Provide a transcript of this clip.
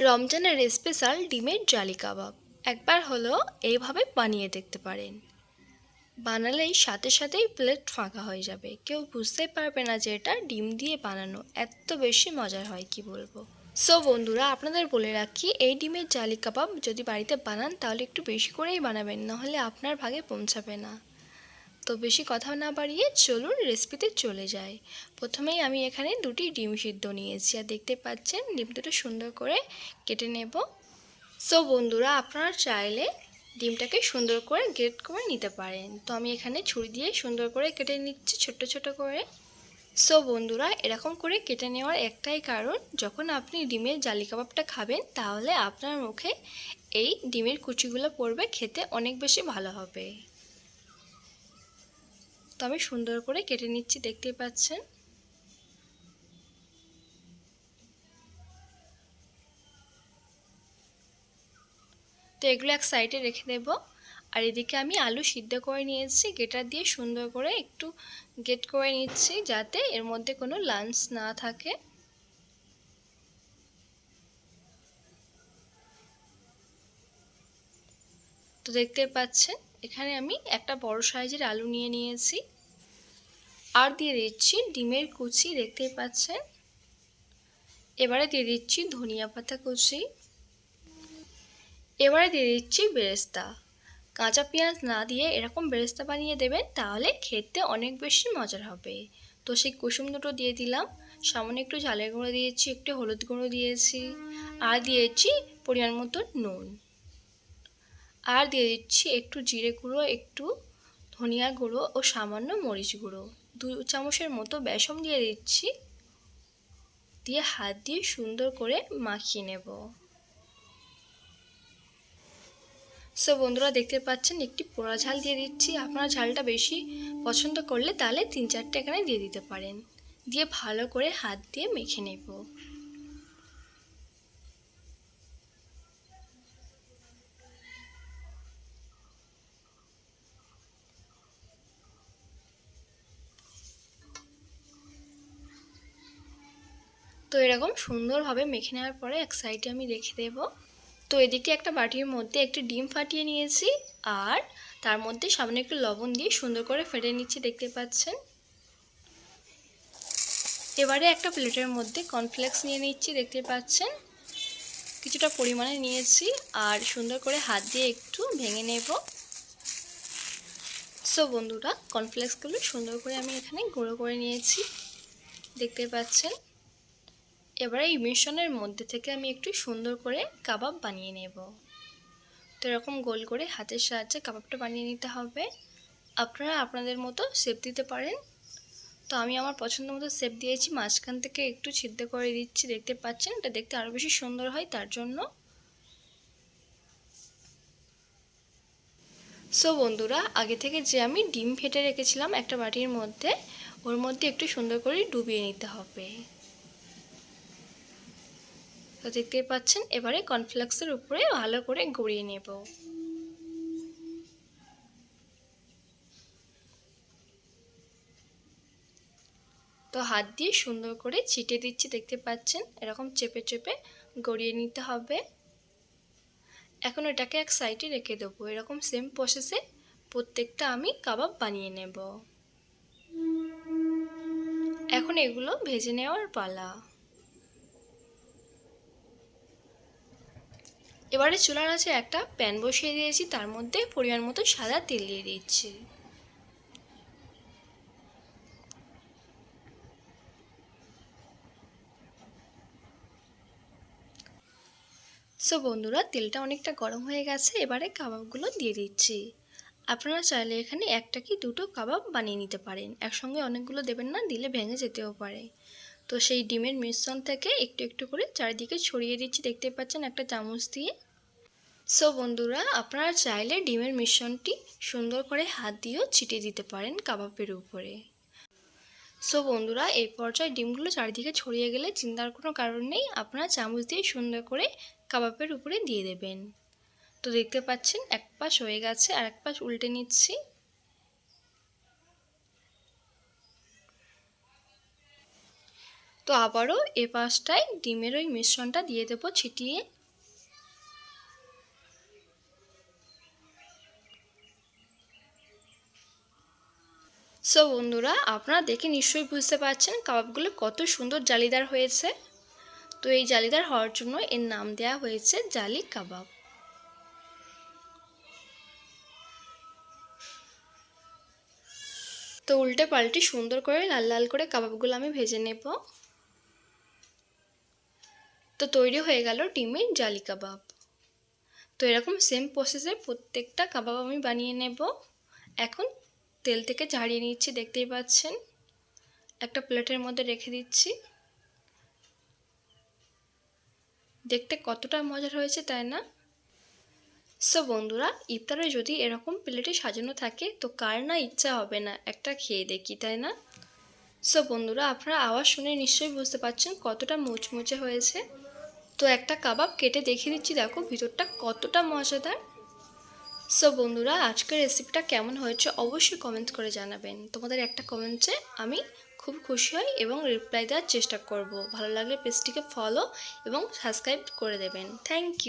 রমজানের স্পেশাল ডিমের জালি কাবাব। একবার হলো এইভাবে বানিয়ে দেখতে পারেন। বানালেই সাথে সাথেই প্লেট ফাঁকা হয়ে যাবে। কেউ বুঝতেই পারবে না যে এটা ডিম দিয়ে বানানো। এত বেশি মজার হয় কি বলব? সো বন্ধুরা, আপনাদের বলে রাখি, এই ডিমের জালি কাবাব যদি বাড়িতে বানান তাহলে একটু বেশি করেই বানাবেন, নাহলে আপনার ভাগে পৌঁছাবে না। তো বেশি কথা না বাড়িয়ে চলুন রেসিপিতে চলে যায় প্রথমেই আমি এখানে দুটি ডিম সিদ্ধ নিয়েছি আর দেখতে পাচ্ছেন ডিম দুটো সুন্দর করে কেটে নেব। সো বন্ধুরা, আপনারা চাইলে ডিমটাকে সুন্দর করে গ্রেট করে নিতে পারেন। তো আমি এখানে ছুরি দিয়ে সুন্দর করে কেটে নিচ্ছি ছোট ছোট করে। সো বন্ধুরা, এরকম করে কেটে নেওয়ার একটাই কারণ, যখন আপনি ডিমের জালি কাবাবটা খাবেন, তাহলে আপনার মুখে এই ডিমের কুচিগুলো পড়বে, খেতে অনেক বেশি ভালো হবে। তো আমি সুন্দর করে কেটে নিচ্ছি, দেখতেই পাচ্ছেন। তো এগুলো এক সাইডে রেখে দেব। আর এদিকে আমি আলু সিদ্ধ করে নিয়েছি গেটার দিয়ে সুন্দর করে একটু গেট করে নিচ্ছি যাতে এর মধ্যে কোনো লাঞ্চ না থাকে। তো দেখতে পাচ্ছেন এখানে আমি একটা বড় সাইজের আলু নিয়ে নিয়েছি। আর দিয়ে দিচ্ছি ডিমের কুচি দেখতে পাচ্ছেন। এবারে দিয়ে দিচ্ছি ধনিয়া পাতা কুচি। এবারে দিয়ে দিচ্ছি বেরেস্তা। কাঁচা পেঁয়াজ না দিয়ে এরকম বেরেস্তা বানিয়ে দেবেন, তাহলে খেতে অনেক বেশি মজার হবে। তো সেই কুসুম দুটো দিয়ে দিলাম। সামনে একটু ঝালের গুঁড়ো দিয়েছি, একটু হলুদ গুঁড়ো দিয়েছি। আর দিয়েছি পরিমাণ মতো নুন। আর দিয়ে দিচ্ছি একটু জিরে গুঁড়ো, একটু ধনিয়া গুঁড়ো ও সামান্য মরিচ গুঁড়ো। দু চামচের মতো বেসন দিয়ে দিচ্ছি। দিয়ে হাত দিয়ে সুন্দর করে মাখিয়ে নেব। সো বন্ধুরা দেখতে পাচ্ছেন একটি পোড়া ঝাল দিয়ে দিচ্ছি। আপনারা ঝালটা বেশি পছন্দ করলে তাহলে তিন চারটে এখানে দিয়ে দিতে পারেন। দিয়ে ভালো করে হাত দিয়ে মেখে নেব। তো এরকম সুন্দরভাবে মেখে নেওয়ার পরে এক সাইডে আমি রেখে দেব। তো এদিকে একটা বাটির মধ্যে একটি ডিম ফাটিয়ে নিয়েছি আর তার মধ্যে সামনে একটু লবণ দিয়ে সুন্দর করে ফেটে নিচ্ছি, দেখতে পাচ্ছেন। এবারে একটা প্লেটের মধ্যে কর্নফ্লেক্স নিয়ে নিচ্ছি, দেখতে পাচ্ছেন। কিছুটা পরিমাণে নিয়েছি আর সুন্দর করে হাত দিয়ে একটু ভেঙে নেব। সো বন্ধুরা কর্নফ্লেক্সগুলো সুন্দর করে আমি এখানে গুঁড়ো করে নিয়েছি, দেখতে পাচ্ছেন। এবারে এই মিশ্রণের মধ্যে থেকে আমি একটু সুন্দর করে কাবাব বানিয়ে নেব। তো এরকম গোল করে হাতের সাহায্যে কাবাবটা বানিয়ে নিতে হবে। আপনারা আপনাদের মতো শেপ দিতে পারেন। তো আমি আমার পছন্দ মতো শেপ দিয়েছি, মাঝখান থেকে একটু ছিদ্র করে দিচ্ছি, দেখতে পাচ্ছেন? এটা দেখতে আরও বেশি সুন্দর হয় তার জন্য। সো বন্ধুরা, আগে থেকে যে আমি ডিম ফেটে রেখেছিলাম একটা বাটির মধ্যে, ওর মধ্যে একটু সুন্দর করে ডুবিয়ে নিতে হবে। তো দেখতেই পাচ্ছেন, এবারে কর্নফ্লেক্সের উপরে ভালো করে গড়িয়ে নেব। তো হাত দিয়ে সুন্দর করে ছিটে দিচ্ছি, দেখতে পাচ্ছেন? এরকম চেপে চেপে গড়িয়ে নিতে হবে। এখন এটাকে এক সাইডে রেখে দেবো। এরকম সেম প্রসেসে প্রত্যেকটা আমি কাবাব বানিয়ে নেব। এখন এগুলো ভেজে নেওয়ার পালা। এবারে চুলার আছে একটা প্যান বসিয়ে দিয়েছি, তার মধ্যে পরিমাণ মতো সাদা তেল দিয়ে দিচ্ছি। সো বন্ধুরা, তেলটা অনেকটা গরম হয়ে গেছে, এবারে কাবাবগুলো দিয়ে দিচ্ছি। আপনারা চাইলে এখানে একটা কি দুটো কাবাব বানিয়ে নিতে পারেন। একসঙ্গে অনেকগুলো দেবেন না, দিলে ভেঙে যেতেও পারে। তো সেই ডিমের মিশ্রণ থেকে একটু একটু করে চারিদিকে ছড়িয়ে দিচ্ছি, দেখতে পাচ্ছেন একটা চামচ দিয়ে। সো বন্ধুরা, আপনারা চাইলে ডিমের মিশ্রণটি সুন্দর করে হাত দিয়েও ছিটিয়ে দিতে পারেন কাবাবের উপরে। সো বন্ধুরা, এই পর্যায়ে ডিমগুলো চারিদিকে ছড়িয়ে গেলে চিন্তার কোনো কারণ নেই, আপনারা চামচ দিয়ে সুন্দর করে কাবাবের উপরে দিয়ে দেবেন। তো দেখতে পাচ্ছেন, এক পাশ হয়ে গেছে আর এক পাশ উল্টে নিচ্ছি। তো আবারও এ পাশটায় ডিমের ওই মিশ্রণটা দিয়ে দেবো ছিটিয়ে। সো বন্ধুরা, আপনারা দেখে নিশ্চয়ই বুঝতে পারছেন কাবাবগুলো কত সুন্দর জালিদার হয়েছে। তো এই জালিদার হওয়ার জন্য এর নাম দেওয়া হয়েছে জালি কাবাব। তো উল্টে পাল্টে সুন্দর করে লাল লাল করে কাবাবগুলো আমি ভেজে নেব। তো তৈরি হয়ে গেল ডিমের জালি কাবাব। তো এরকম সেম প্রসেসে প্রত্যেকটা কাবাব আমি বানিয়ে নেব। এখন তেল থেকে ঝাড়িয়ে নিচ্ছি, দেখতেই পাচ্ছেন। একটা প্লেটের মধ্যে রেখে দিচ্ছি। দেখতে কতটা মজার হয়েছে, তাই না? সো বন্ধুরা, ইফতারে যদি এরকম প্লেটে সাজানো থাকে, তো কার না ইচ্ছা হবে না একটা খেয়ে দেখি, তাই না? সো বন্ধুরা, আপনারা আওয়াজ শুনে নিশ্চয়ই বুঝতে পারছেন কতটা মুচমুচে হয়েছে। তো একটা কাবাব কেটে দেখিয়ে দিচ্ছি, দেখো ভিতরটা কতটা মজাদার। সো বন্ধুরা, আজকের রেসিপিটা কেমন হয়েছে অবশ্যই কমেন্ট করে জানাবেন। তোমাদের একটা কমেন্টে আমি খুব খুশি হই এবং রিপ্লাই দেওয়ার চেষ্টা করব। ভালো লাগলে পেজটিকে ফলো এবং সাবস্ক্রাইব করে দেবেন। Thank you